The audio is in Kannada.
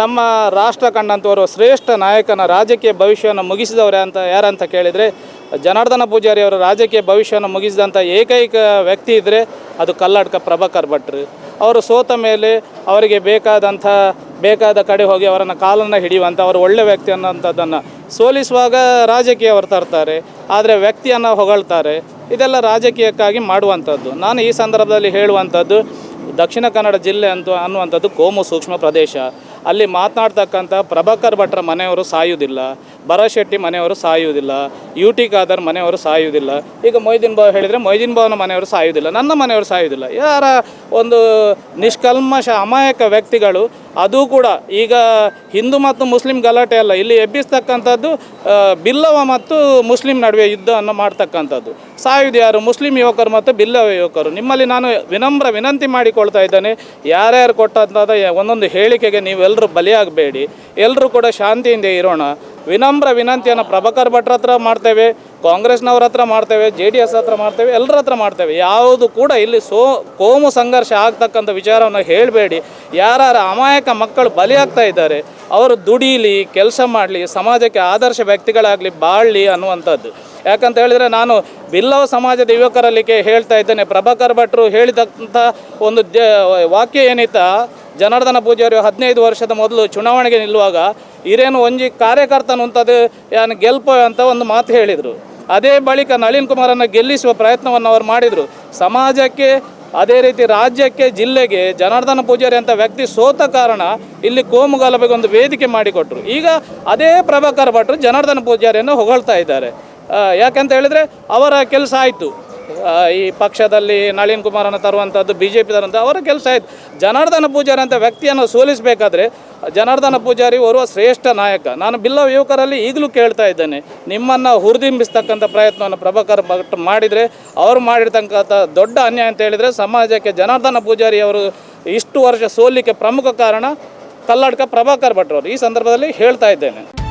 ನಮ್ಮ ರಾಷ್ಟ್ರ ಕಂಡಂಥವರು ಶ್ರೇಷ್ಠ ನಾಯಕನ ರಾಜಕೀಯ ಭವಿಷ್ಯವನ್ನು ಮುಗಿಸಿದವರೇ ಅಂತ ಯಾರಂತ ಕೇಳಿದರೆ, ಜನಾರ್ದನ ಪೂಜಾರಿ ಅವರ ರಾಜಕೀಯ ಭವಿಷ್ಯವನ್ನು ಮುಗಿಸಿದಂಥ ಏಕೈಕ ವ್ಯಕ್ತಿ ಇದ್ದರೆ ಅದು ಕಲ್ಲಡ್ಕ ಪ್ರಭಾಕರ್ ಭಟ್ರು ಅವರು ಸೋತ ಮೇಲೆ ಅವರಿಗೆ ಬೇಕಾದಂಥ, ಬೇಕಾದ ಕಡೆ ಹೋಗಿ ಅವರನ್ನು ಕಾಲನ್ನು ಹಿಡಿಯುವಂಥ ಅವರು ಒಳ್ಳೆ ವ್ಯಕ್ತಿ ಅನ್ನೋಂಥದ್ದನ್ನು ಸೋಲಿಸುವಾಗ ರಾಜಕೀಯ ಅವರು ತರ್ತಾರೆ, ಆದರೆ ವ್ಯಕ್ತಿಯನ್ನು ಹೊಗಳ್ತಾರೆ. ಇದೆಲ್ಲ ರಾಜಕೀಯಕ್ಕಾಗಿ ಮಾಡುವಂಥದ್ದು. ನಾನು ಈ ಸಂದರ್ಭದಲ್ಲಿ ಹೇಳುವಂಥದ್ದು, ದಕ್ಷಿಣ ಕನ್ನಡ ಜಿಲ್ಲೆ ಅಂತ ಅನ್ನುವಂಥದ್ದು ಕೋಮು ಸೂಕ್ಷ್ಮ ಪ್ರದೇಶ. ಅಲ್ಲಿ ಮಾತನಾಡ್ತಕ್ಕಂಥ ಪ್ರಭಾಕರ್ ಭಟ್ರ ಮನೆಯವರು ಸಾಯುವುದಿಲ್ಲ ಭರಶೆಟ್ಟಿ ಮನೆಯವರು ಸಾಯುವುದಿಲ್ಲ ಯು ಟಿ ಖಾದರ್ ಮನೆಯವರು ಸಾಯುವುದಿಲ್ಲ. ಈಗ ಮೊಯ್ದೀನ್ ಬಾವ್ ಹೇಳಿದರೆ ಮೊಯ್ದೀನ್ ಬಾವ್ನ ಮನೆಯವರು ಸಾಯುವುದಿಲ್ಲ. ನನ್ನ ಮನೆಯವರು ಸಾಯುವುದಿಲ್ಲ. ಯಾರ ಒಂದು ನಿಷ್ಕಲ್ಮಶ ಅಮಾಯಕ ವ್ಯಕ್ತಿಗಳು, ಅದು ಕೂಡ ಈಗ ಹಿಂದೂ ಮತ್ತು ಮುಸ್ಲಿಂ ಗಲಾಟೆ ಅಲ್ಲ. ಇಲ್ಲಿ ಎಬ್ಬಿಸ್ತಕ್ಕಂಥದ್ದು ಬಿಲ್ಲವ ಮತ್ತು ಮುಸ್ಲಿಂ ನಡುವೆ ಯುದ್ಧವನ್ನು ಮಾಡ್ತಕ್ಕಂಥದ್ದು. ಸಾಯುವುದು ಯಾರು? ಮುಸ್ಲಿಂ ಯುವಕರು ಮತ್ತು ಬಿಲ್ಲವ ಯುವಕರು. ನಿಮ್ಮಲ್ಲಿ ನಾನು ವಿನಮ್ರ ವಿನಂತಿ ಮಾಡಿಕೊಳ್ತಾ ಇದ್ದೇನೆ. ಯಾರ್ಯಾರು ಕೊಟ್ಟಂಥದ್ದು, ಒಂದೊಂದು ಹೇಳಿಕೆಗೆ ನೀವೆಲ್ಲರೂ ಬಲಿಯಾಗಬೇಡಿ. ಎಲ್ಲರೂ ಕೂಡ ಶಾಂತಿಯಿಂದ ಇರೋಣ. ವಿನಮ್ರ ವಿನಂತಿಯನ್ನು ಪ್ರಭಾಕರ್ ಭಟ್ರ ಹತ್ರ ಮಾಡ್ತೇವೆ, ಕಾಂಗ್ರೆಸ್ನವ್ರ ಹತ್ರ ಮಾಡ್ತೇವೆ, ಜೆ ಡಿ ಎಸ್ ಹತ್ರ ಮಾಡ್ತೇವೆ, ಎಲ್ಲರ ಹತ್ರ ಮಾಡ್ತೇವೆ. ಯಾವುದು ಕೂಡ ಇಲ್ಲಿ ಸೋ, ಕೋಮು ಸಂಘರ್ಷ ಆಗ್ತಕ್ಕಂಥ ವಿಚಾರವನ್ನು ಹೇಳಬೇಡಿ. ಯಾರು ಅಮಾಯಕ ಮಕ್ಕಳು ಬಲಿಯಾಗ್ತಾ ಇದ್ದಾರೆ, ಅವರು ದುಡೀಲಿ, ಕೆಲಸ ಮಾಡಲಿ, ಸಮಾಜಕ್ಕೆ ಆದರ್ಶ ವ್ಯಕ್ತಿಗಳಾಗಲಿ ಬಾಳಲಿ ಅನ್ನುವಂಥದ್ದು. ಯಾಕಂತ ಹೇಳಿದರೆ ನಾನು ಬಿಲ್ಲವ ಸಮಾಜದ ಯುವಕರಲ್ಲಿ ಹೇಳ್ತಾ ಇದ್ದೇನೆ, ಪ್ರಭಾಕರ್ ಭಟ್ರು ಹೇಳಿದಂಥ ಒಂದು ವಾಕ್ಯ ಏನಿತ್ತ ಜನಾರ್ದನ ಪೂಜಾರಿ ಹದಿನೈದು ವರ್ಷದ ಮೊದಲು ಚುನಾವಣೆಗೆ ನಿಲ್ಲುವಾಗ ಹಿರೇನು ಒಂಜಿ ಕಾರ್ಯಕರ್ತನು ಅಂತದು ಯಾನು ಗೆಲ್ಪ ಅಂತ ಒಂದು ಮಾತು ಹೇಳಿದರು. ಅದೇ ಬಳಿಕ ನಳಿನ್ ಕುಮಾರನ್ನು ಗೆಲ್ಲಿಸುವ ಪ್ರಯತ್ನವನ್ನು ಅವರು ಮಾಡಿದರು. ಸಮಾಜಕ್ಕೆ, ಅದೇ ರೀತಿ ರಾಜ್ಯಕ್ಕೆ, ಜಿಲ್ಲೆಗೆ ಜನಾರ್ದನ ಪೂಜಾರಿ ಅಂತ ವ್ಯಕ್ತಿ ಸೋತ ಕಾರಣ ಇಲ್ಲಿ ಕೋಮು ಗಲಭೆಗೆ ಒಂದು ವೇದಿಕೆ ಮಾಡಿಕೊಟ್ರು. ಈಗ ಅದೇ ಪ್ರಭಾಕರ್ ಭಟ್ರು ಜನಾರ್ದನ ಪೂಜಾರಿಯನ್ನು ಹೊಗಳ್ತಾ ಇದ್ದಾರೆ. ಯಾಕಂತ ಹೇಳಿದರೆ ಅವರ ಕೆಲಸ ಆಯಿತು. ಈ ಪಕ್ಷದಲ್ಲಿ ನಳಿನ್ ಕುಮಾರನ್ನು ತರುವಂಥದ್ದು ಬಿ ಜೆ ಪಿ ತರುವಂಥ ಅವರ ಕೆಲಸ ಆಯಿತು. ಜನಾರ್ದನ ಪೂಜಾರಿ ಅಂತ ವ್ಯಕ್ತಿಯನ್ನು ಸೋಲಿಸಬೇಕಾದ್ರೆ ಜನಾರ್ದನ ಪೂಜಾರಿ ಓರ್ವ ಶ್ರೇಷ್ಠ ನಾಯಕ. ನಾನು ಬಿಲ್ಲವ ಯುವಕರಲ್ಲಿ ಈಗಲೂ ಕೇಳ್ತಾ ಇದ್ದೇನೆ. ನಿಮ್ಮನ್ನು ಹುರಿದಿಂಬಿಸ್ತಕ್ಕಂಥ ಪ್ರಯತ್ನವನ್ನು ಪ್ರಭಾಕರ್ ಭಟ್ ಮಾಡಿದರೆ, ಅವರು ಮಾಡಿರ್ತಕ್ಕಂಥ ದೊಡ್ಡ ಅನ್ಯಾಯ ಅಂತ ಹೇಳಿದರೆ ಸಮಾಜಕ್ಕೆ ಜನಾರ್ದನ ಪೂಜಾರಿ ಅವರು ಇಷ್ಟು ವರ್ಷ ಸೋಲಿಕ್ಕೆ ಪ್ರಮುಖ ಕಾರಣ ಕಲ್ಲಡ್ಕ ಪ್ರಭಾಕರ್ ಭಟ್ರವರು. ಈ ಸಂದರ್ಭದಲ್ಲಿ ಹೇಳ್ತಾ ಇದ್ದೇನೆ.